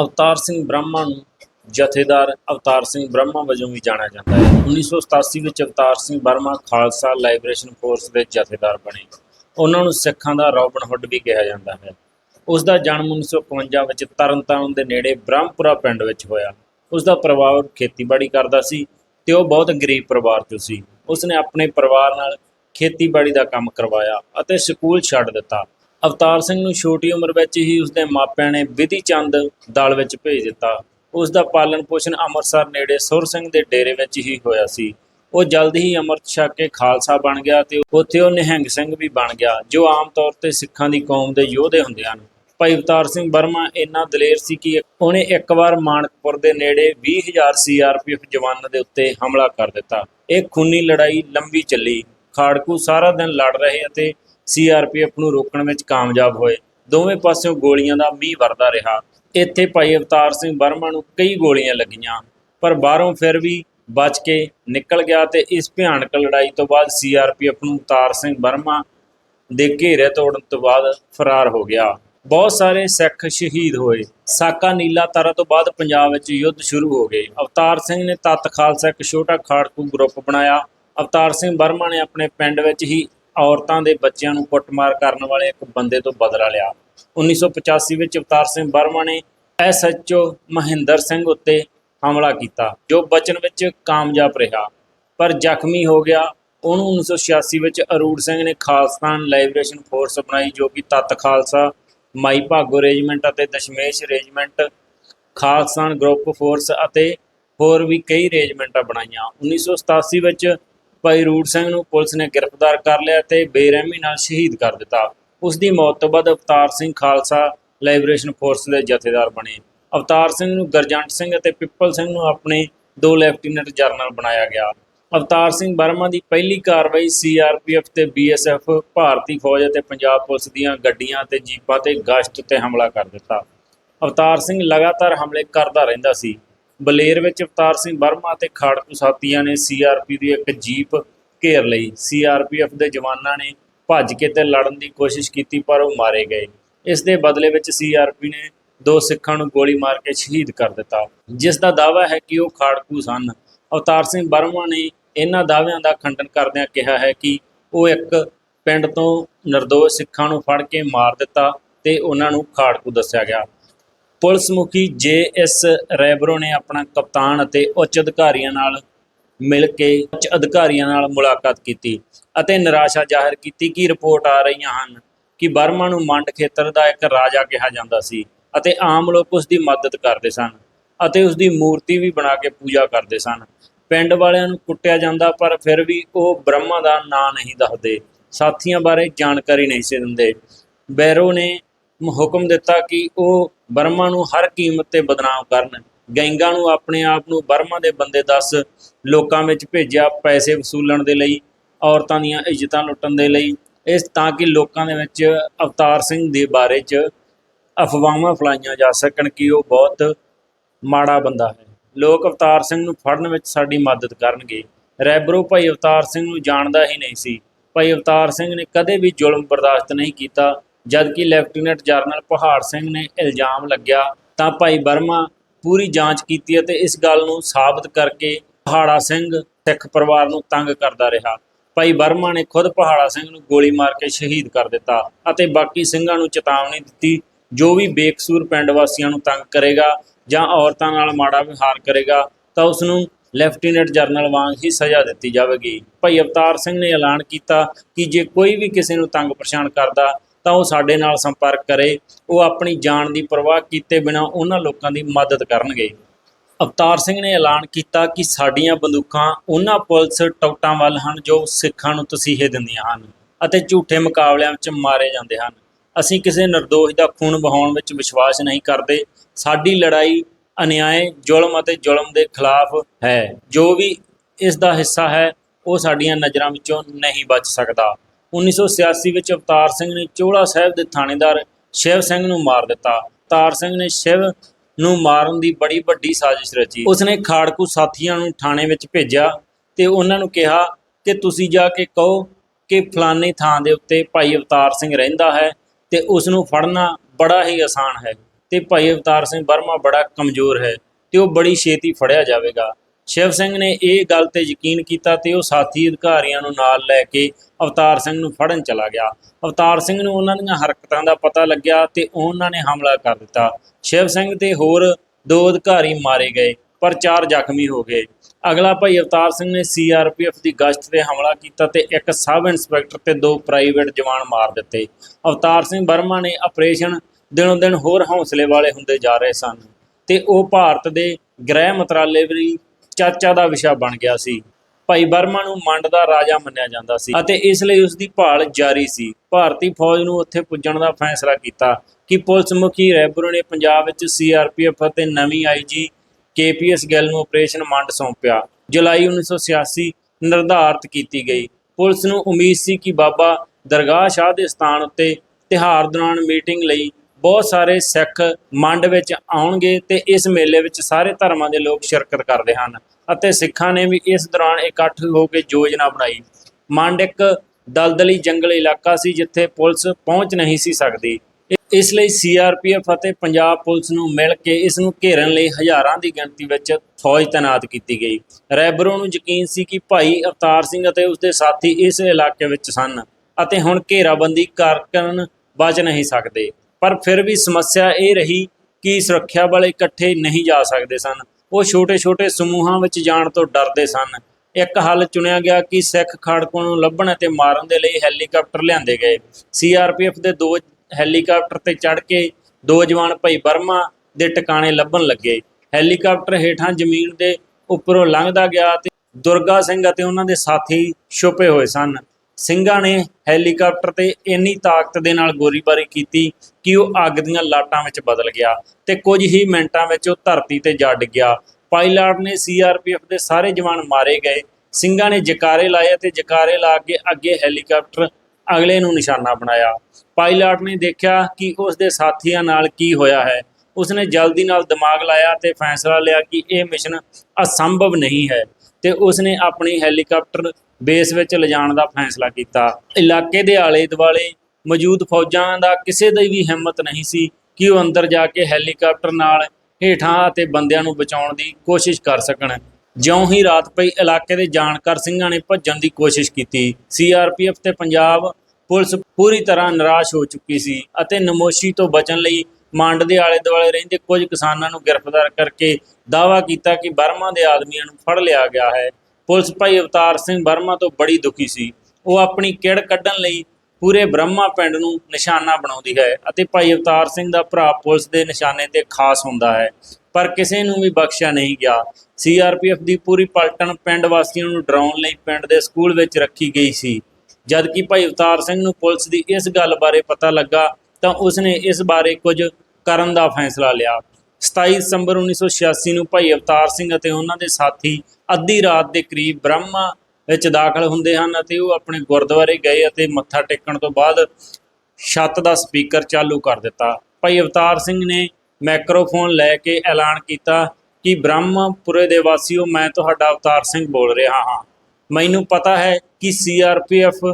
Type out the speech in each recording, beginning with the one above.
ਅਵਤਾਰ ਸਿੰਘ ਬ੍ਰਹਮਾ ਨੂੰ ਜਥੇਦਾਰ ਅਵਤਾਰ ਸਿੰਘ ਬ੍ਰਹਮਾ ਵਜੋਂ ਵੀ ਜਾਣਿਆ ਜਾਂਦਾ ਹੈ। 1987 ਵਿੱਚ Avtar Singh Burma Khalsa liberation force ਦੇ ਜਥੇਦਾਰ ਬਣੇ। ਉਹਨਾਂ ਨੂੰ ਸਿੱਖਾਂ ਦਾ ਰੋਬਨ ਹੁੱਡ ਵੀ ਕਿਹਾ ਜਾਂਦਾ ਹੈ। ਉਸ ਦਾ ਜਨਮ 1951 ਵਿੱਚ ਤਰਨਤਾਰਨ ਦੇ ਨੇੜੇ ਬ੍ਰਹਮਪੁਰਾ ਪਿੰਡ ਵਿੱਚ ਹੋਇਆ। ਉਸ ਦਾ ਪਰਿਵਾਰ ਖੇਤੀਬਾੜੀ ਕਰਦਾ ਸੀ ਤੇ ਉਹ ਬਹੁਤ ਗਰੀਬ ਪਰਿਵਾਰ ਚੋਂ ਸੀ। ਉਸ ਨੇ ਆਪਣੇ ਪਰਿਵਾਰ ਨਾਲ ਖੇਤੀਬਾੜੀ ਦਾ ਕੰਮ ਕਰਵਾਇਆ ਅਤੇ ਸਕੂਲ ਛੱਡ ਦਿੱਤਾ। ਅਵਤਾਰ ਸਿੰਘ ਨੂੰ ਛੋਟੀ ਉਮਰ ਵਿੱਚ ਹੀ ਉਸਦੇ ਮਾਪਿਆਂ ਨੇ ਵਿਧੀ ਚੰਦ ਦਲ ਵਿੱਚ ਭੇਜ ਦਿੱਤਾ। ਉਸ ਦਾ ਪਾਲਣ ਪੋਸ਼ਣ ਅੰਮ੍ਰਿਤਸਰ ਨੇੜੇ ਸੁਰ ਸਿੰਘ ਦੇ ਡੇਰੇ ਵਿੱਚ ਹੀ ਹੋਇਆ ਸੀ। ਉਹ ਜਲਦ ਹੀ ਅੰਮ੍ਰਿਤ ਛਕ ਕੇ ਖਾਲਸਾ ਬਣ ਗਿਆ ਤੇ ਉੱਥੇ ਉਹ ਨਿਹੰਗ ਸਿੰਘ ਵੀ ਬਣ ਗਿਆ, ਜੋ ਆਮ ਤੌਰ ਤੇ ਸਿੱਖਾਂ ਦੀ ਕੌਮ ਦੇ ਯੋਧੇ ਹੁੰਦੇ ਹਨ। ਭਾਈ ਅਵਤਾਰ ਸਿੰਘ ਵਰਮਾ, ਇੰਨਾ ਦਲੇਰ ਸੀ ਕਿ ਉਹਨੇ ਇੱਕ ਵਾਰ ਮਾਨਕਪੁਰ ਦੇ ਨੇੜੇ 20000 ਸੀਆਰਪੀਐਫ ਜਵਾਨਾਂ ਦੇ ਉੱਤੇ ਹਮਲਾ ਕਰ ਦਿੱਤਾ। ਇਹ ਖੂਨੀ ਲੜਾਈ ਲੰਬੀ ਚੱਲੀ। ਖਾੜਕੂ ਸਾਰਾ ਦਿਨ ਲੜ ਰਹੇ ਅਤੇ ਸੀਆਰਪੀਐਫ ਨੂੰ ਰੋਕਣ ਵਿੱਚ ਕਾਮਯਾਬ ਹੋਏ। ਦੋਵੇਂ ਪਾਸਿਓਂ ਗੋਲੀਆਂ ਦਾ ਮੀਂਹ ਵਰਦਾ ਰਿਹਾ। ਇੱਥੇ ਭਾਈ ਅਵਤਾਰ ਸਿੰਘ ਬਰਮਾ ਨੂੰ ਕਈ ਗੋਲੀਆਂ ਲੱਗੀਆਂ, ਪਰ ਬਾਹਰੋਂ ਫਿਰ ਵੀ ਬਚ ਕੇ ਨਿਕਲ ਗਿਆ ਤੇ ਇਸ ਭਿਆਨਕ ਲੜਾਈ ਤੋਂ ਬਾਅਦ ਸੀਆਰਪੀਐਫ ਨੂੰ ਅਵਤਾਰ ਸਿੰਘ ਬਰਮਾ ਦੇ ਘੇਰੇ ਤੋੜਨ ਤੋਂ ਬਾਅਦ ਫਰਾਰ ਹੋ ਗਿਆ। ਬਹੁਤ ਸਾਰੇ ਸਿੱਖ ਸ਼ਹੀਦ ਹੋਏ। ਸਾਕਾ ਨੀਲਾ ਤਾਰਾ ਤੋਂ ਬਾਅਦ ਪੰਜਾਬ ਵਿੱਚ ਯੁੱਧ ਸ਼ੁਰੂ ਹੋ ਗਏ। ਅਵਤਾਰ ਸਿੰਘ ਨੇ ਤਤ ਖਾਲਸਾ ਇੱਕ ਛੋਟਾ ਖਾੜਕੂ ਗਰੁੱਪ ਬਣਾਇਆ। ਅਵਤਾਰ ਸਿੰਘ ਬਰਮਾ ਨੇ ਆਪਣੇ ਪਿੰਡ ਵਿੱਚ ਹੀ ਔਰਤਾਂ ਦੇ ਬੱਚਿਆਂ ਨੂੰ ਕੁੱਟਮਾਰ ਕਰਨ ਵਾਲੇ ਇੱਕ ਬੰਦੇ ਤੋਂ ਬਦਲਾ ਲਿਆ। 1985 ਵਿੱਚ ਅਵਤਾਰ ਸਿੰਘ ਵਰਮਾ ਨੇ ਐਸਐਚਓ ਮਹਿੰਦਰ ਸਿੰਘ ਉੱਤੇ ਹਮਲਾ ਕੀਤਾ, ਜੋ ਬਚਣ ਵਿੱਚ ਕਾਮਯਾਬ ਰਿਹਾ। ਪਰ ਜ਼ਖਮੀ ਹੋ ਗਿਆ, ਉਹਨੂੰ 1986 ਵਿੱਚ ਅਰੂੜ ਸਿੰਘ ਨੇ ਖਾਲਸਤਾਨ ਲਾਈਬ੍ਰੇਸ਼ਨ ਫੋਰਸ ਬਣਾਈ, ਜੋ ਕਿ ਤਤ ਖਾਲਸਾ, ਮਾਈ ਭਾਗੋ ਰੈਜੀਮੈਂਟ ਅਤੇ ਦਸ਼ਮੇਸ਼ ਰੈਜੀਮੈਂਟ ਖਾਲਸਾਨ ਗਰੁੱਪ ਫੋਰਸ ਅਤੇ ਹੋਰ ਵੀ ਕਈ ਰੈਜੀਮੈਂਟਾਂ ਬਣਾਈਆਂ। 1987 ਵਿੱਚ ਭਾਈ ਰੂੜ ਸਿੰਘ ਨੂੰ ਪੁਲਿਸ ਨੇ ਗ੍ਰਿਫਤਾਰ ਕਰ ਲਿਆ ਤੇ ਬੇਰਹਿਮੀ ਨਾਲ ਸ਼ਹੀਦ ਕਰ ਦਿੱਤਾ। ਉਸ ਦੀ ਮੌਤ ਤੋਂ ਬਾਅਦ ਅਵਤਾਰ ਸਿੰਘ ਖਾਲਸਾ ਲਾਈਬ੍ਰੇਸ਼ਨ ਫੋਰਸ ਦੇ ਜਥੇਦਾਰ ਬਣੇ। ਅਵਤਾਰ ਸਿੰਘ ਨੂੰ ਗਰਜੰਟ ਸਿੰਘ ਅਤੇ ਪਿੱਪਲ ਸਿੰਘ ਨੂੰ ਆਪਣੇ ਦੋ ਲੈਫਟੀਨੈਂਟ ਜਨਰਲ ਬਣਾਇਆ ਗਿਆ। ਅਵਤਾਰ ਸਿੰਘ ਬਰਮਾ ਦੀ ਪਹਿਲੀ ਕਾਰਵਾਈ ਸੀਆਰਪੀਐਫ ਤੇ ਬੀਐਸਐਫ, ਭਾਰਤੀ ਫੌਜ ਅਤੇ ਪੰਜਾਬ ਪੁਲਿਸ ਦੀਆਂ ਗੱਡੀਆਂ ਤੇ ਜੀਪਾਂ ਤੇ ਗਸ਼ਤ ਤੇ ਹਮਲਾ ਕਰ ਦਿੱਤਾ। ਅਵਤਾਰ ਸਿੰਘ ਲਗਾਤਾਰ ਹਮਲੇ ਕਰਦਾ ਰਹਿੰਦਾ ਸੀ। ਬਲੇਰ ਵਿੱਚ ਅਵਤਾਰ ਸਿੰਘ ਬਰਮਾ ਅਤੇ ਖਾੜਕੂ ਸਾਥੀਆਂ ਨੇ ਸੀਆਰਪੀ ਦੀ ਇੱਕ ਜੀਪ ਘੇਰ ਲਈ। ਸੀਆਰਪੀਐਫ ਦੇ ਜਵਾਨਾਂ ਨੇ ਭੱਜ ਕੇ ਤੇ ਲੜਨ ਦੀ ਕੋਸ਼ਿਸ਼ ਕੀਤੀ, ਪਰ ਉਹ ਮਾਰੇ ਗਏ। ਇਸ ਦੇ ਬਦਲੇ ਵਿੱਚ ਸੀਆਰਪੀ ਨੇ ਦੋ ਸਿੱਖਾਂ ਨੂੰ ਗੋਲੀ ਮਾਰ ਕੇ ਸ਼ਹੀਦ ਕਰ ਦਿੱਤਾ। ਜਿਸ ਦਾ ਦਾਅਵਾ ਹੈ ਕਿ ਉਹ ਖਾੜਕੂ ਸਨ। ਅਵਤਾਰ ਸਿੰਘ ਵਰਮਾ ਨੇ ਇਹਨਾਂ ਦਾਅਵਿਆਂ ਦਾ ਖੰਡਨ ਕਰਦਿਆਂ ਕਿਹਾ ਹੈ ਕਿ ਉਹ ਇੱਕ ਪਿੰਡ ਤੋਂ ਨਿਰਦੋਸ਼ ਸਿੱਖਾਂ ਨੂੰ ਫੜ ਕੇ ਮਾਰ ਦਿੱਤਾ ਤੇ ਉਹਨਾਂ ਨੂੰ ਖਾੜਕੂ ਦੱਸਿਆ ਗਿਆ। ਪੁਲਿਸ ਮੁਖੀ ਜੇ ਐਸ ਰੈਬਰੋ ਨੇ ਆਪਣਾ ਕਪਤਾਨ ਅਤੇ ਉੱਚ ਅਧਿਕਾਰੀਆਂ ਨਾਲ ਮਿਲ ਕੇ ਉੱਚ ਅਧਿਕਾਰੀਆਂ ਨਾਲ ਮੁਲਾਕਾਤ ਕੀਤੀ ਅਤੇ ਨਿਰਾਸ਼ਾ ਜ਼ਾਹਿਰ ਕੀਤੀ ਕਿ ਰਿਪੋਰਟ ਆ ਰਹੀਆਂ ਹਨ ਕਿ ਬਰਮਾ ਨੂੰ ਮੰਡ ਖੇਤਰ ਦਾ ਇੱਕ ਰਾਜਾ ਕਿਹਾ ਜਾਂਦਾ ਸੀ ਅਤੇ ਆਮ ਲੋਕ ਉਸ ਦੀ ਮਦਦ ਕਰਦੇ ਸਨ ਅਤੇ ਉਸ ਦੀ ਮੂਰਤੀ ਵੀ ਬਣਾ ਕੇ ਪੂਜਾ ਕਰਦੇ ਸਨ। ਪਿੰਡ ਵਾਲਿਆਂ ਨੂੰ ਕੁੱਟਿਆ ਜਾਂਦਾ ਪਰ ਫਿਰ ਵੀ ਉਹ ਬ੍ਰਹਮਾ ਦਾ ਨਾਂ ਨਹੀਂ ਦੱਸਦੇ। ਸਾਥੀਆਂ ਬਾਰੇ ਜਾਣਕਾਰੀ ਨਹੀਂ ਸੀ ਦਿੰਦੇ। ਬੈਰੋ ਨੇ ਹੁਕਮ ਦਿੱਤਾ ਕਿ ਉਹ ਬਰਮਾ ਨੂੰ ਹਰ ਕੀਮਤ ਤੇ ਬਦਨਾਮ ਕਰਨ। ਗੈਂਗਾਂ ਨੂੰ ਆਪਣੇ ਆਪ ਨੂੰ ਬਰਮਾ ਦੇ ਬੰਦੇ ਦੱਸ, ਲੋਕਾਂ ਵਿੱਚ ਭੇਜਿਆ ਪੈਸੇ ਵਸੂਲਣ ਦੇ ਲਈ, ਔਰਤਾਂ ਦੀਆਂ ਇੱਜ਼ਤਾਂ ਲੁੱਟਣ ਦੇ ਲਈ। ਇਸ ਤਾਂ ਕਿ ਲੋਕਾਂ ਦੇ ਵਿੱਚ ਅਵਤਾਰ ਸਿੰਘ ਦੇ ਬਾਰੇ 'ਚ ਅਫਵਾਹਾਂ ਫਲਾਈਆਂ ਜਾ ਸਕਣ ਕਿ ਉਹ ਬਹੁਤ ਮਾੜਾ ਬੰਦਾ ਹੈ। ਲੋਕ ਅਵਤਾਰ ਸਿੰਘ ਨੂੰ ਫੜਨ ਵਿੱਚ ਸਾਡੀ ਮਦਦ ਕਰਨਗੇ। ਰੈਬਰੋ ਭਾਈ ਅਵਤਾਰ ਸਿੰਘ ਨੂੰ ਜਾਣਦਾ ਹੀ ਨਹੀਂ ਸੀ। ਭਾਈ ਅਵਤਾਰ ਸਿੰਘ ਨੇ ਕਦੇ ਵੀ ਜ਼ੁਲਮ ਬਰਦਾਸ਼ਤ ਨਹੀਂ ਕੀਤਾ। ਜਦਕਿ ਲੈਫਟੀਨੈਂਟ ਜਨਰਲ ਪਹਾੜ ਸਿੰਘ ਨੇ ਇਲਜ਼ਾਮ ਲੱਗਿਆ, ਤਾਂ ਭਾਈ ਬਰਮਾ ਪੂਰੀ ਜਾਂਚ ਕੀਤੀ ਅਤੇ ਇਸ ਗੱਲ ਨੂੰ ਸਾਬਤ ਕਰਕੇ ਪਹਾੜਾ ਸਿੰਘ ਸਿੱਖ ਪਰਿਵਾਰ ਨੂੰ ਤੰਗ ਕਰਦਾ ਰਿਹਾ। ਭਾਈ ਬਰਮਾ ਨੇ ਖੁਦ ਪਹਾੜਾ ਸਿੰਘ ਨੂੰ ਗੋਲੀ ਮਾਰ ਕੇ ਸ਼ਹੀਦ ਕਰ ਦਿੱਤਾ ਅਤੇ ਬਾਕੀ ਸਿੰਘਾਂ ਨੂੰ ਚੇਤਾਵਨੀ ਦਿੱਤੀ, ਜੋ ਵੀ ਬੇਕਸੂਰ ਪਿੰਡ ਵਾਸੀਆਂ ਨੂੰ ਤੰਗ ਕਰੇਗਾ ਜਾਂ ਔਰਤਾਂ ਨਾਲ ਮਾੜਾ ਵਿਹਾਰ ਕਰੇਗਾ, ਤਾਂ ਉਸ ਨੂੰ ਲੈਫਟੀਨੈਂਟ ਜਨਰਲ ਵਾਂਗ ਹੀ ਸਜ਼ਾ ਦਿੱਤੀ ਜਾਵੇਗੀ। ਭਾਈ ਅਵਤਾਰ ਸਿੰਘ ਨੇ ਐਲਾਨ ਕੀਤਾ ਕਿ ਜੇ ਕੋਈ ਵੀ ਕਿਸੇ ਨੂੰ ਤੰਗ ਪਰੇਸ਼ਾਨ ਕਰਦਾ ਤਾਂ ਉਹ ਸਾਡੇ ਨਾਲ ਸੰਪਰਕ ਕਰੇ, ਉਹ ਆਪਣੀ ਜਾਨ ਦੀ ਪਰਵਾਹ ਕੀਤੇ ਬਿਨਾ ਉਹਨਾਂ ਲੋਕਾਂ ਦੀ ਮਦਦ ਕਰਨਗੇ। ਅਵਤਾਰ ਸਿੰਘ ਨੇ ਐਲਾਨ ਕੀਤਾ ਕਿ ਸਾਡੀਆਂ ਬੰਦੂਕਾਂ ਉਹਨਾਂ ਪੁਲਿਸ ਟੌਟਾਂ ਵੱਲ ਹਨ ਜੋ ਸਿੱਖਾਂ ਨੂੰ ਤਸੀਹੇ ਦਿੰਦੀਆਂ ਹਨ ਅਤੇ ਝੂਠੇ ਮੁਕਾਬਲਿਆਂ ਵਿੱਚ ਮਾਰੇ ਜਾਂਦੇ ਹਨ। ਅਸੀਂ ਕਿਸੇ ਨਿਰਦੋਸ਼ ਦਾ ਖੂਨ ਵਹਾਉਣ ਵਿੱਚ ਵਿਸ਼ਵਾਸ ਨਹੀਂ ਕਰਦੇ। ਸਾਡੀ ਲੜਾਈ ਅਨਿਆਏ, ਜ਼ੁਲਮ ਅਤੇ ਜ਼ੁਲਮ ਦੇ ਖਿਲਾਫ ਹੈ। ਜੋ ਵੀ ਇਸ ਦਾ ਹਿੱਸਾ ਹੈ, ਉਹ ਸਾਡੀਆਂ ਨਜ਼ਰਾਂ ਵਿੱਚੋਂ ਨਹੀਂ ਬਚ ਸਕਦਾ। 1986 ਵਿੱਚ ਅਵਤਾਰ ਸਿੰਘ ਨੇ ਚੋਲਾ ਸਾਹਿਬ ਦੇ ਥਾਣੇਦਾਰ ਸ਼ਿਵ ਸਿੰਘ ਨੂੰ ਮਾਰ ਦਿੱਤਾ। ਅਵਤਾਰ ਸਿੰਘ ਨੇ ਸ਼ਿਵ ਨੂੰ ਮਾਰਨ ਦੀ ਬੜੀ ਵੱਡੀ ਸਾਜ਼ਿਸ਼ ਰਚੀ। ਉਸਨੇ ਖਾੜਕੂ ਸਾਥੀਆਂ ਨੂੰ ਥਾਣੇ ਵਿੱਚ ਭੇਜਿਆ ਤੇ ਉਹਨਾਂ ਨੂੰ ਕਿਹਾ ਕਿ ਤੁਸੀਂ ਜਾ ਕੇ ਕਹੋ ਕਿ ਫਲਾਨੀ ਥਾਂ ਦੇ ਉੱਤੇ ਭਾਈ ਅਵਤਾਰ ਸਿੰਘ ਰਹਿੰਦਾ ਹੈ ਤੇ ਉਸ ਨੂੰ ਫੜਨਾ ਬੜਾ ਹੀ ਆਸਾਨ ਹੈ ਤੇ ਭਾਈ ਅਵਤਾਰ ਸਿੰਘ ਵਰਮਾ ਬੜਾ ਕਮਜ਼ੋਰ ਹੈ ਤੇ ਉਹ ਬੜੀ ਛੇਤੀ ਫੜਿਆ ਜਾਵੇਗਾ। ਸ਼ਿਵ ਸਿੰਘ ਨੇ ਇਹ ਗੱਲ ਤੇ ਯਕੀਨ ਕੀਤਾ ਤੇ ਉਹ ਸਾਥੀ ਅਧਿਕਾਰੀਆਂ ਨੂੰ ਨਾਲ ਲੈ ਕੇ ਅਵਤਾਰ ਸਿੰਘ ਨੂੰ ਫੜਨ ਚਲਾ ਗਿਆ। ਅਵਤਾਰ ਸਿੰਘ ਨੂੰ ਉਹਨਾਂ ਦੀਆਂ ਹਰਕਤਾਂ ਦਾ ਪਤਾ ਲੱਗਿਆ ਤੇ ਉਹਨਾਂ ਨੇ ਹਮਲਾ ਕਰ ਦਿੱਤਾ। ਸ਼ਿਵ ਸਿੰਘ ਤੇ ਹੋਰ ਦੋ ਅਧਿਕਾਰੀ ਮਾਰੇ ਗਏ, ਪਰ ਚਾਰ ਜ਼ਖਮੀ ਹੋ ਗਏ। ਅਗਲਾ ਭਾਈ ਅਵਤਾਰ ਸਿੰਘ ਨੇ ਸੀਆਰਪੀਐਫ ਦੀ ਗਸ਼ਤ ਤੇ ਹਮਲਾ ਕੀਤਾ ਤੇ ਇੱਕ ਸਬ ਇੰਸਪੈਕਟਰ ਤੇ ਦੋ ਪ੍ਰਾਈਵੇਟ ਜਵਾਨ ਮਾਰ ਦਿੱਤੇ। ਅਵਤਾਰ ਸਿੰਘ ਵਰਮਾ ਨੇ ਆਪਰੇਸ਼ਨ ਦਿਨੋਂ ਦਿਨ ਹੋਰ ਹੌਸਲੇ ਵਾਲੇ ਹੁੰਦੇ ਜਾ ਰਹੇ ਸਨ ਤੇ ਉਹ ਭਾਰਤ ਦੇ ਗ੍ਰਹਿ ਮੰਤਰਾਲੇ ਵੀ ਚਰਚਾ ਦਾ ਵਿਸ਼ਾ ਬਣ ਗਿਆ ਸੀ। ਭਾਈ ਵਰਮਾ ਨੂੰ ਮੰਡ ਦਾ ਰਾਜਾ ਮੰਨਿਆ ਜਾਂਦਾ ਸੀ ਅਤੇ ਇਸ ਲਈ ਉਸ ਦੀ ਭਾਲ ਜਾਰੀ ਸੀ। ਭਾਰਤੀ ਫੌਜ ਨੂੰ ਉੱਥੇ ਪੁੱਜਣ ਦਾ ਫੈਸਲਾ ਕੀਤਾ ਕਿ ਪੁਲਿਸ ਮੁਖੀ ਰੈਬਰੋ ਨੇ ਪੰਜਾਬ ਵਿੱਚ ਸੀਆਰਪੀਐਫ ਅਤੇ ਨਵੀਂ ਆਈਜੀ ਕੇਪੀਐਸ ਗਿੱਲ ਨੂੰ ਆਪਰੇਸ਼ਨ ਮੰਡ ਸੌਂਪਿਆ। ਜੁਲਾਈ 1986 ਨਿਰਧਾਰਤ ਕੀਤੀ ਗਈ। ਪੁਲਿਸ ਨੂੰ ਉਮੀਦ ਸੀ ਕਿ ਬਾਬਾ ਦਰਗਾਹ ਸ਼ਾਹ ਦੇ ਸਥਾਨ ਉੱਤੇ ਤਿਹਾਰ ਦੌਰਾਨ ਮੀਟਿੰਗ ਲਈ ਬਹੁਤ ਸਾਰੇ ਸਿੱਖ ਮੰਡ ਵਿੱਚ ਆਉਣਗੇ ਤੇ ਇਸ ਮੇਲੇ ਵਿੱਚ ਸਾਰੇ ਧਰਮਾਂ ਦੇ ਲੋਕ ਸ਼ਿਰਕਤ ਕਰਦੇ ਹਨ ਅਤੇ ਸਿੱਖਾਂ ਨੇ ਵੀ ਇਸ ਦੌਰਾਨ ਇਕੱਠ ਹੋ ਕੇ ਯੋਜਨਾ ਬਣਾਈ। ਮੰਡ ਇੱਕ ਦਲਦਲੀ ਜੰਗਲ ਇਲਾਕਾ ਸੀ ਜਿੱਥੇ ਪੁਲਿਸ ਪਹੁੰਚ ਨਹੀਂ ਸੀ ਸਕਦੀ। ਇਸ ਲਈ ਸੀਆਰਪੀਐਫ ਅਤੇ ਪੰਜਾਬ ਪੁਲਿਸ ਨੂੰ ਮਿਲ ਕੇ ਇਸ ਨੂੰ ਘੇਰਨ ਲਈ ਹਜ਼ਾਰਾਂ ਦੀ ਗਿਣਤੀ ਵਿੱਚ ਫੌਜ ਤਾਇਨਾਤ ਕੀਤੀ ਗਈ। ਰੈਬਰੋ ਨੂੰ ਯਕੀਨ ਸੀ ਕਿ ਭਾਈ ਅਵਤਾਰ ਸਿੰਘ ਅਤੇ ਉਸਦੇ ਸਾਥੀ ਇਸ ਇਲਾਕੇ ਵਿੱਚ ਸਨ ਅਤੇ ਹੁਣ ਘੇਰਾਬੰਦੀ ਕਰ ਕਰਨ ਬਚ ਨਹੀਂ ਸਕਦੇ। ਪਰ ਫਿਰ ਵੀ ਸਮੱਸਿਆ ਇਹ ਰਹੀ ਕਿ ਸੁਰੱਖਿਆ ਬਲ ਇਕੱਠੇ ਨਹੀਂ ਜਾ ਸਕਦੇ ਸਨ। ਉਹ ਛੋਟੇ-ਛੋਟੇ ਸਮੂਹਾਂ ਵਿੱਚ ਜਾਣ ਤੋਂ ਡਰਦੇ ਸਨ। ਇੱਕ ਹੱਲ ਚੁਣਿਆ ਗਿਆ ਕਿ ਸਿੱਖ ਖਾੜਕੂਆਂ ਨੂੰ ਲੱਭਣ ਅਤੇ ਮਾਰਨ ਦੇ ਲਈ ਹੈਲੀਕਾਪਟਰ ਲਿਆਂਦੇ ਗਏ। ਸੀਆਰਪੀਐਫ ਦੇ ਦੋ ਹੈਲੀਕਾਪਟਰ ਤੇ ਚੜ੍ਹ ਕੇ ਦੋ ਜਵਾਨ ਭਾਈ ਵਰਮਾ ਦੇ ਟਿਕਾਣੇ ਲੱਭਣ ਲੱਗੇ। ਹੈਲੀਕਾਪਟਰ ਹੇਠਾਂ ਜ਼ਮੀਨ ਦੇ ਉੱਪਰੋਂ ਲੰਘਦਾ ਗਿਆ ਤੇ ਦੁਰਗਾ ਸਿੰਘ ਅਤੇ ਉਹਨਾਂ ਦੇ ਸਾਥੀ ਛੁਪੇ ਹੋਏ ਸਨ। ਸਿੰਘਾਂ ਨੇ ਹੈਲੀਕਾਪਟਰ ਤੇ ਇੰਨੀ ਤਾਕਤ ਦੇ ਨਾਲ ਗੋਲੀਬਾਰੀ ਕੀਤੀ ਕਿ ਉਹ ਅੱਗ ਦੀਆਂ ਲਾਟਾਂ ਵਿੱਚ ਬਦਲ ਗਿਆ ਤੇ ਕੁਝ ਹੀ ਮਿੰਟਾਂ ਵਿੱਚ ਉਹ ਧਰਤੀ ਤੇ ਜਾ ਡਿੱਗਿਆ। ਪਾਇਲਟ ਨੇ ਸੀਆਰਪੀਐਫ ਦੇ ਸਾਰੇ ਜਵਾਨ ਮਾਰੇ ਗਏ। ਸਿੰਘਾਂ ਨੇ ਜਕਾਰੇ ਲਾਏ ਤੇ ਜਕਾਰੇ ਲਾ ਕੇ ਅੱਗੇ ਹੈਲੀਕਾਪਟਰ ਅਗਲੇ ਨੂੰ ਨਿਸ਼ਾਨਾ ਬਣਾਇਆ। ਪਾਇਲਟ ਨੇ ਦੇਖਿਆ ਕਿ ਉਸ ਦੇ ਸਾਥੀਆਂ ਨਾਲ ਕੀ ਹੋਇਆ ਹੈ। ਉਸਨੇ ਜਲਦੀ ਨਾਲ ਦਿਮਾਗ ਲਾਇਆ ਤੇ ਫੈਸਲਾ ਲਿਆ ਕਿ ਇਹ ਮਿਸ਼ਨ ਅਸੰਭਵ ਨਹੀਂ ਹੈ ਤੇ ਉਸਨੇ ਆਪਣੀ ਹੈਲੀਕਾਪਟਰ ਬੇਸ ਵਿੱਚ ਲਿਜਾਣ ਦਾ ਫੈਸਲਾ ਕੀਤਾ। ਇਲਾਕੇ ਦੇ ਆਲੇ ਦੁਆਲੇ ਮੌਜੂਦ ਫੌਜਾਂ ਦਾ ਕਿਸੇ ਦੀ ਵੀ ਹਿੰਮਤ ਨਹੀਂ ਸੀ ਕਿ ਉਹ ਅੰਦਰ ਜਾ ਕੇ ਹੈਲੀਕਾਪਟਰ ਨਾਲ ਹੇਠਾਂ ਅਤੇ ਬੰਦਿਆਂ ਨੂੰ ਬਚਾਉਣ ਦੀ ਕੋਸ਼ਿਸ਼ ਕਰ ਸਕਣ। ਜਿਉਂ ਹੀ ਰਾਤ ਪਈ, ਇਲਾਕੇ ਦੇ ਜਾਣਕਾਰ ਸਿੰਘਾਂ ਨੇ ਭੱਜਣ ਦੀ ਕੋਸ਼ਿਸ਼ ਕੀਤੀ। ਸੀਆਰਪੀਐਫ ਤੇ ਪੰਜਾਬ ਪੁਲਿਸ ਪੂਰੀ ਤਰ੍ਹਾਂ ਨਿਰਾਸ਼ ਹੋ ਚੁੱਕੀ ਸੀ ਅਤੇ ਨਮੋਸ਼ੀ ਤੋਂ ਬਚਣ ਲਈ ਮੰਡ ਦੇ ਆਲੇ ਦੁਆਲੇ ਰਹਿੰਦੇ ਕੁਝ ਕਿਸਾਨਾਂ ਨੂੰ ਗ੍ਰਿਫਤਾਰ ਕਰਕੇ ਦਾਅਵਾ ਕੀਤਾ ਕਿ ਬਰਮਾ ਦੇ ਆਦਮੀਆਂ ਨੂੰ ਫੜ ਲਿਆ ਗਿਆ ਹੈ। ਪੁਲਿਸ ਭਾਈ ਅਵਤਾਰ ਸਿੰਘ ਬਰਮਾ ਤੋਂ ਬੜੀ ਦੁਖੀ ਸੀ। ਉਹ ਆਪਣੀ ਕਿੜ ਕੱਢਣ ਲਈ ਪੂਰੇ ਬ੍ਰਹਮਾ ਪਿੰਡ ਨੂੰ ਨਿਸ਼ਾਨਾ ਬਣਾਉਂਦੀ ਹੈ ਅਤੇ ਭਾਈ ਅਵਤਾਰ ਸਿੰਘ ਦਾ ਭਰਾ ਪੁਲਿਸ ਦੇ ਨਿਸ਼ਾਨੇ ਤੇ ਖਾਸ ਹੁੰਦਾ ਹੈ। ਪਰ ਕਿਸੇ ਨੂੰ ਵੀ ਬਖਸ਼ਿਆ ਨਹੀਂ ਗਿਆ। ਸੀਆਰਪੀਐਫ ਦੀ ਪੂਰੀ ਪਲਟਨ ਪਿੰਡ ਵਾਸੀਆਂ ਨੂੰ ਡਰਾਉਣ ਲਈ ਪਿੰਡ ਦੇ ਸਕੂਲ ਵਿੱਚ ਰੱਖੀ ਗਈ ਸੀ। ਜਦਕਿ ਭਾਈ ਅਵਤਾਰ ਸਿੰਘ ਨੂੰ ਪੁਲਿਸ ਦੀ ਇਸ ਗੱਲ ਬਾਰੇ ਪਤਾ ਲੱਗਾ ਤਾਂ ਉਸਨੇ ਇਸ ਬਾਰੇ ਕੁਝ ਕਰਨ ਦਾ ਫੈਸਲਾ ਲਿਆ। 27 ਦਸੰਬਰ 1986 ਨੂੰ ਭਾਈ ਅਵਤਾਰ ਸਿੰਘ ਅਤੇ ਉਹਨਾਂ ਦੇ ਸਾਥੀ ਅੱਧੀ ਰਾਤ ਦੇ ਕਰੀਬ ਬ੍ਰਹਮਾ ਵਿੱਚ ਦਾਖਲ ਹੁੰਦੇ ਹਨ ਅਤੇ ਉਹ ਆਪਣੇ ਗੁਰਦੁਆਰੇ ਗਏ ਅਤੇ ਮੱਥਾ ਟੇਕਣ ਤੋਂ ਬਾਅਦ ਛੱਤ ਦਾ ਸਪੀਕਰ ਚਾਲੂ ਕਰ ਦਿੱਤਾ। ਭਾਈ ਅਵਤਾਰ ਸਿੰਘ ਨੇ ਮਾਈਕ੍ਰੋਫੋਨ ਲੈ ਕੇ ਐਲਾਨ ਕੀਤਾ ਕਿ ਬ੍ਰਹਮਪੁਰੇ ਦੇ ਵਾਸੀਓ, ਮੈਂ ਤੁਹਾਡਾ ਅਵਤਾਰ ਸਿੰਘ ਬੋਲ ਰਿਹਾ ਹਾਂ। ਮੈਨੂੰ ਪਤਾ ਹੈ ਕਿ ਸੀਆਰਪੀਐਫ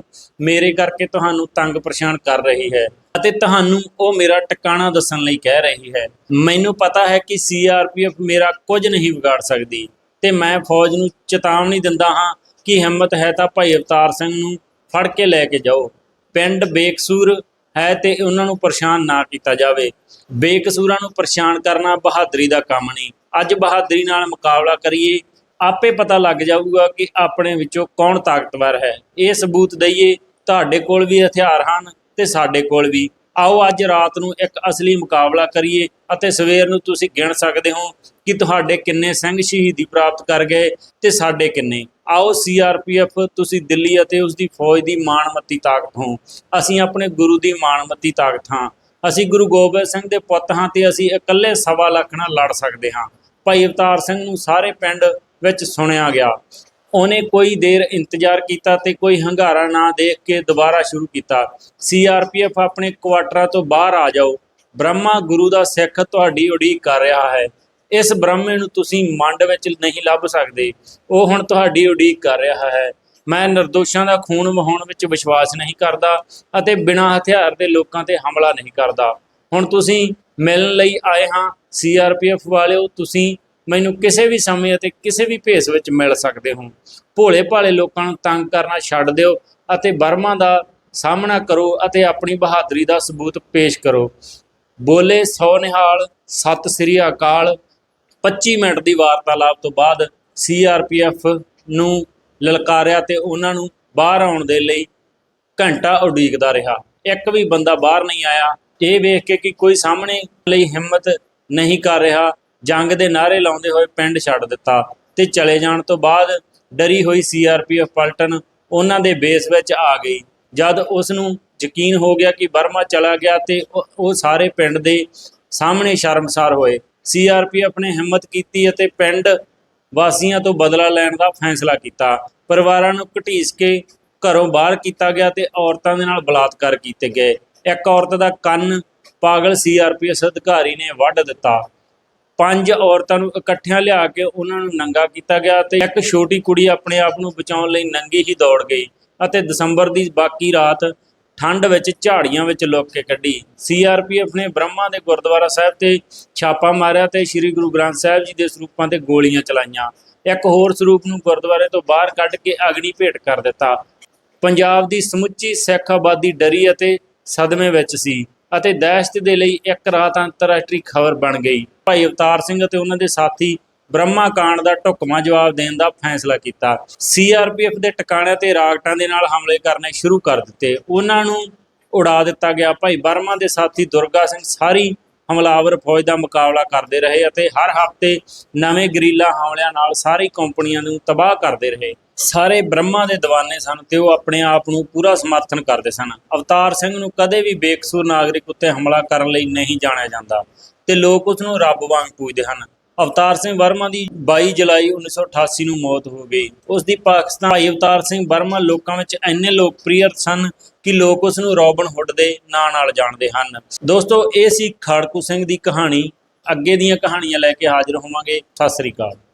ਮੇਰੇ ਕਰਕੇ ਤੁਹਾਨੂੰ ਤੰਗ ਪਰੇਸ਼ਾਨ ਕਰ ਰਹੀ ਹੈ ਅਤੇ ਤੁਹਾਨੂੰ ਉਹ ਮੇਰਾ ਟਿਕਾਣਾ ਦੱਸਣ ਲਈ ਕਹਿ ਰਹੀ ਹੈ। ਮੈਨੂੰ ਪਤਾ ਹੈ ਕਿ ਸੀਆਰਪੀਐਫ ਮੇਰਾ ਕੁਝ ਨਹੀਂ ਵਿਗਾੜ ਸਕਦੀ। ਤੇ ਮੈਂ ਫੌਜ ਨੂੰ ਚੇਤਾਵਨੀ ਦਿੰਦਾ ਹਾਂ ਕਿ ਹਿੰਮਤ ਹੈ ਤਾਂ ਭਾਈ ਅਵਤਾਰ ਸਿੰਘ ਨੂੰ ਫੜ ਕੇ ਲੈ ਕੇ ਜਾਓ। ਪਿੰਡ ਬੇਕਸੂਰ ਹੈ ਤੇ ਉਹਨਾਂ ਨੂੰ ਪਰੇਸ਼ਾਨ ਨਾ ਕੀਤਾ ਜਾਵੇ। ਬੇਕਸੂਰਾਂ ਨੂੰ ਪਰੇਸ਼ਾਨ ਕਰਨਾ ਬਹਾਦਰੀ ਦਾ ਕੰਮ ਨਹੀਂ। ਅੱਜ ਬਹਾਦਰੀ ਨਾਲ ਮੁਕਾਬਲਾ ਕਰੀਏ, ਆਪੇ ਪਤਾ ਲੱਗ ਜਾਊਗਾ ਕਿ ਆਪਣੇ ਵਿੱਚੋਂ ਕੌਣ ਤਾਕਤਵਰ ਹੈ। ਇਹ ਸਬੂਤ ਦਈਏ, ਤੁਹਾਡੇ ਕੋਲ ਵੀ ਹਥਿਆਰ ਹਨ ਤੇ ਸਾਡੇ ਕੋਲ ਵੀ। ਆਓ ਅੱਜ ਰਾਤ ਨੂੰ ਇੱਕ ਅਸਲੀ ਮੁਕਾਬਲਾ ਕਰੀਏ ਅਤੇ ਸਵੇਰ ਨੂੰ ਤੁਸੀਂ ਗਿਣ ਸਕਦੇ ਹੋ ਕਿ ਤੁਹਾਡੇ ਕਿੰਨੇ ਸਿੰਘ ਸ਼ਹੀਦੀ ਪ੍ਰਾਪਤ ਕਰ ਗਏ ਤੇ ਸਾਡੇ ਕਿੰਨੇ। ਆਓ ਸੀਆਰਪੀਐਫ ਤੁਸੀਂ ਦਿੱਲੀ ਅਤੇ ਉਸ ਦੀ ਫੌਜ ਦੀ ਮਾਣਮੱਤੀ ਤਾਕਤ ਹੋ ਅਸੀਂ ਆਪਣੇ ਗੁਰੂ ਦੀ ਮਾਣਮੱਤੀ ਤਾਕਤ ਹਾਂ। ਅਸੀਂ ਗੁਰੂ ਗੋਬਿੰਦ ਸਿੰਘ ਦੇ ਪੁੱਤ ਹਾਂ ਤੇ ਅਸੀਂ ਇਕੱਲੇ ਸਵਾ ਲੱਖ ਨਾਲ ਲੜ ਸਕਦੇ ਹਾਂ। ਭਾਈ ਅਵਤਾਰ ਸਿੰਘ ਨੂੰ ਸਾਰੇ ਪਿੰਡ ਵਿੱਚ ਸੁਣਿਆ ਗਿਆ। ਉਹਨੇ ਕੋਈ ਦੇਰ ਇੰਤਜ਼ਾਰ ਕੀਤਾ ਤੇ ਕੋਈ ਹੰਗਾਰਾ ਨਾ ਦੇਖ ਕੇ ਦੁਬਾਰਾ ਸ਼ੁਰੂ ਕੀਤਾ। ਸੀਆਰਪੀਐਫ ਆਪਣੇ ਕੁਆਟਰਾਂ ਤੋਂ ਬਾਹਰ ਆ ਜਾਓ। ਬ੍ਰਹਮਾ ਗੁਰੂ ਦਾ ਸਿੱਖ ਤੁਹਾਡੀ ਉਡੀਕ ਕਰ ਰਿਹਾ ਹੈ। ਇਸ ਬ੍ਰਹਮੇ ਨੂੰ ਤੁਸੀਂ ਮੰਡ ਵਿੱਚ ਨਹੀਂ ਲੱਭ ਸਕਦੇ। ਉਹ ਹੁਣ ਤੁਹਾਡੀ ਉਡੀਕ ਕਰ ਰਿਹਾ ਹੈ। ਮੈਂ ਨਿਰਦੋਸ਼ਾਂ ਦਾ ਖੂਨ ਵਹਾਉਣ ਵਿੱਚ ਵਿਸ਼ਵਾਸ ਨਹੀਂ ਕਰਦਾ ਅਤੇ ਬਿਨਾਂ ਹਥਿਆਰ ਦੇ ਲੋਕਾਂ ਤੇ ਹਮਲਾ ਨਹੀਂ ਕਰਦਾ। ਹੁਣ ਤੁਸੀਂ ਮਿਲਣ ਲਈ ਆਏ ਹਾਂ ਸੀਆਰਪੀਐਫ ਵਾਲਿਓ, ਤੁਸੀਂ ਮੈਨੂੰ ਕਿਸੇ ਵੀ ਸਮੇਂ ਅਤੇ ਕਿਸੇ ਵੀ ਭੇਸ ਵਿੱਚ ਮਿਲ ਸਕਦੇ ਹੋ। ਭੋਲੇ ਭਾਲੇ ਲੋਕਾਂ ਨੂੰ ਤੰਗ ਕਰਨਾ ਛੱਡ ਦਿਓ ਅਤੇ ਬਰਮਾ ਦਾ ਸਾਹਮਣਾ ਕਰੋ ਅਤੇ ਆਪਣੀ ਬਹਾਦਰੀ ਦਾ ਸਬੂਤ ਪੇਸ਼ ਕਰੋ। ਬੋਲੇ ਸੋ ਨਿਹਾਲ, ਸਤਿ ਸ੍ਰੀ ਅਕਾਲ। 25 ਮਿੰਟ ਦੀ ਵਾਰਤਾਲਾਪ ਤੋਂ ਬਾਅਦ ਸੀਆਰਪੀਐਫ ਨੂੰ ਲਲਕਾਰਿਆ ਤੇ ਉਹਨਾਂ ਨੂੰ ਬਾਹਰ ਆਉਣ ਦੇ ਲਈ ਘੰਟਾ ਉਡੀਕਦਾ ਰਿਹਾ। ਇੱਕ ਵੀ ਬੰਦਾ ਬਾਹਰ ਨਹੀਂ ਆਇਆ। ਇਹ ਵੇਖ ਕੇ ਕਿ ਕੋਈ ਸਾਹਮਣੇ ਲਈ ਹਿੰਮਤ ਨਹੀਂ ਕਰ ਰਿਹਾ। ਜੰਗ ਦੇ ਨਾਅਰੇ ਲਾਉਂਦੇ ਹੋਏ ਪਿੰਡ ਛੱਡ ਦਿੱਤਾ ਤੇ ਚਲੇ ਜਾਣ ਤੋਂ ਬਾਅਦ ਡਰੀ ਹੋਈ ਸੀਆਰਪੀਐਫ ਪਲਟਨ ਉਹਨਾਂ ਦੇ ਬੇਸ ਵਿੱਚ ਆ ਗਈ। ਜਦ ਉਸ ਨੂੰ ਯਕੀਨ ਹੋ ਗਿਆ ਕਿ ਬਰਮਾ ਚਲਾ ਗਿਆ ਤੇ ਉਹ ਸਾਰੇ ਪਿੰਡ ਦੇ ਸਾਹਮਣੇ ਸ਼ਰਮਸਾਰ ਹੋਏ। ਸੀਆਰਪੀਐਫ ਨੇ ਹਿੰਮਤ ਕੀਤੀ ਅਤੇ ਪਿੰਡ ਵਾਸੀਆਂ ਤੋਂ ਬਦਲਾ ਲੈਣ ਦਾ ਫੈਸਲਾ ਕੀਤਾ। ਪਰਿਵਾਰਾਂ ਨੂੰ ਘਟੀਸ ਕੇ ਘਰੋਂ ਬਾਹਰ ਕੀਤਾ ਗਿਆ ਤੇ ਔਰਤਾਂ ਦੇ ਨਾਲ ਬਲਾਤਕਾਰ ਕੀਤੇ ਗਏ। ਇੱਕ ਔਰਤ ਦਾ ਕੰਨ ਪਾਗਲ ਸੀਆਰਪੀਐਸ ਅਧਿਕਾਰੀ ਨੇ ਵੱਢ ਦਿੱਤਾ। ਪੰਜ ਔਰਤਾਂ ਨੂੰ ਇਕੱਠਿਆਂ ਲਿਆ ਕੇ ਉਹਨਾਂ ਨੂੰ ਨੰਗਾ ਕੀਤਾ ਗਿਆ ਤੇ ਇੱਕ ਛੋਟੀ ਕੁੜੀ ਆਪਣੇ ਆਪ ਨੂੰ ਬਚਾਉਣ ਲਈ ਨੰਗੀ ਹੀ ਦੌੜ ਗਈ ਅਤੇ ਦਸੰਬਰ ਦੀ ਬਾਕੀ ਰਾਤ ਠੰਡ ਵਿੱਚ ਝਾੜੀਆਂ ਵਿੱਚ ਲੁੱਕ ਕੇ ਕੱਢੀ। ਸੀਆਰਪੀਐਫ ਨੇ ਬ੍ਰਹਮਾ ਦੇ ਗੁਰਦੁਆਰਾ ਸਾਹਿਬ ਤੇ ਛਾਪਾ ਮਾਰਿਆ ਤੇ ਸ੍ਰੀ ਗੁਰੂ ਗ੍ਰੰਥ ਸਾਹਿਬ ਜੀ ਦੇ ਸਰੂਪਾਂ ਤੇ ਗੋਲੀਆਂ ਚਲਾਈਆਂ। ਇੱਕ ਹੋਰ ਸਰੂਪ ਨੂੰ ਗੁਰਦੁਆਰੇ ਤੋਂ ਬਾਹਰ ਕੱਢ ਕੇ ਅਗਨੀ ਭੇਟ ਕਰ ਦਿੱਤਾ। ਪੰਜਾਬ ਦੀ ਸਮੁੱਚੀ ਸਿੱਖ ਆਬਾਦੀ ਡਰੀ ਅਤੇ ਸਦਮੇ ਵਿੱਚ ਸੀ ਅਤੇ ਦਹਿਸ਼ਤ ਦੇ ਲਈ ਇੱਕ ਰਾਤ ਅੰਤਰਰਾਸ਼ਟਰੀ ਖਬਰ ਬਣ ਗਈ। ਭਾਈ ਅਵਤਾਰ ਸਿੰਘ ਅਤੇ ਉਹਨਾਂ ਦੇ ਸਾਥੀ ਬ੍ਰਹਮਾ ਕਾਂਡ ਦਾ ਢੁਕਵਾਂ ਜਵਾਬ ਦੇਣ ਦਾ ਫੈਸਲਾ ਕੀਤਾ। ਸੀਆਰਪੀਐਫ ਦੇ ਟਿਕਾਣਿਆਂ ਤੇ ਰਾਕਟਾਂ ਦੇ ਨਾਲ ਹਮਲੇ ਕਰਨੇ ਸ਼ੁਰੂ ਕਰ ਦਿੱਤੇ। ਉਹਨਾਂ ਨੂੰ ਉਡਾ ਦਿੱਤਾ ਗਿਆ। ਭਾਈ ਬਰਮਾ ਦੇ ਸਾਥੀ ਦੁਰਗਾ ਸਿੰਘ ਸਾਰੀ ਹਮਲਾਵਰ ਫੌਜ ਦਾ ਮੁਕਾਬਲਾ ਕਰਦੇ ਰਹੇ ਅਤੇ ਹਰ ਹਫ਼ਤੇ ਨਵੇਂ ਗਰੀਲਾ ਹਮਲਿਆਂ ਨਾਲ ਸਾਰੀ ਕੰਪਨੀਆਂ ਨੂੰ ਤਬਾਹ ਕਰਦੇ ਰਹੇ। ਸਾਰੇ ਬ੍ਰਹਮਾ ਦੇ ਦੀਵਾਨੇ ਸਨ ਤੇ ਉਹ ਆਪਣੇ ਆਪ ਨੂੰ ਪੂਰਾ ਸਮਰਥਨ ਕਰਦੇ ਸਨ। ਅਵਤਾਰ ਸਿੰਘ ਨੂੰ ਕਦੇ ਵੀ ਬੇਕਸੂਰ ਨਾਗਰਿਕ ਉੱਤੇ ਹਮਲਾ ਕਰਨ ਲਈ ਨਹੀਂ ਜਾਣਿਆ ਜਾਂਦਾ ਤੇ ਲੋਕ ਉਸ ਨੂੰ ਰੱਬ ਵਾਂਗ ਪੂਜਦੇ ਹਨ। ਅਵਤਾਰ ਸਿੰਘ ਵਰਮਾ ਦੀ 22 ਜੁਲਾਈ 1988 ਨੂੰ ਮੌਤ ਹੋ ਗਈ। ਉਸ ਦੀ ਪਾਕਿਸਤਾਨ ਭਾਈ ਅਵਤਾਰ ਸਿੰਘ ਵਰਮਾ ਲੋਕਾਂ ਵਿੱਚ ਇੰਨੇ ਲੋਕਪ੍ਰਿਯ ਸਨ ਕਿ ਲੋਕ ਉਸ ਨੂੰ ਰੋਬਨ ਹੁੱਡ ਦੇ ਨਾਂ ਨਾਲ ਜਾਣਦੇ ਹਨ। ਦੋਸਤੋ, ਇਹ ਸੀ ਖਾੜਕੂ ਸਿੰਘ ਦੀ ਕਹਾਣੀ। ਅੱਗੇ ਦੀਆਂ ਕਹਾਣੀਆਂ ਲੈ ਕੇ ਹਾਜ਼ਰ ਹੋਵਾਂਗੇ। ਸਤਿ ਸ੍ਰੀ ਅਕਾਲ।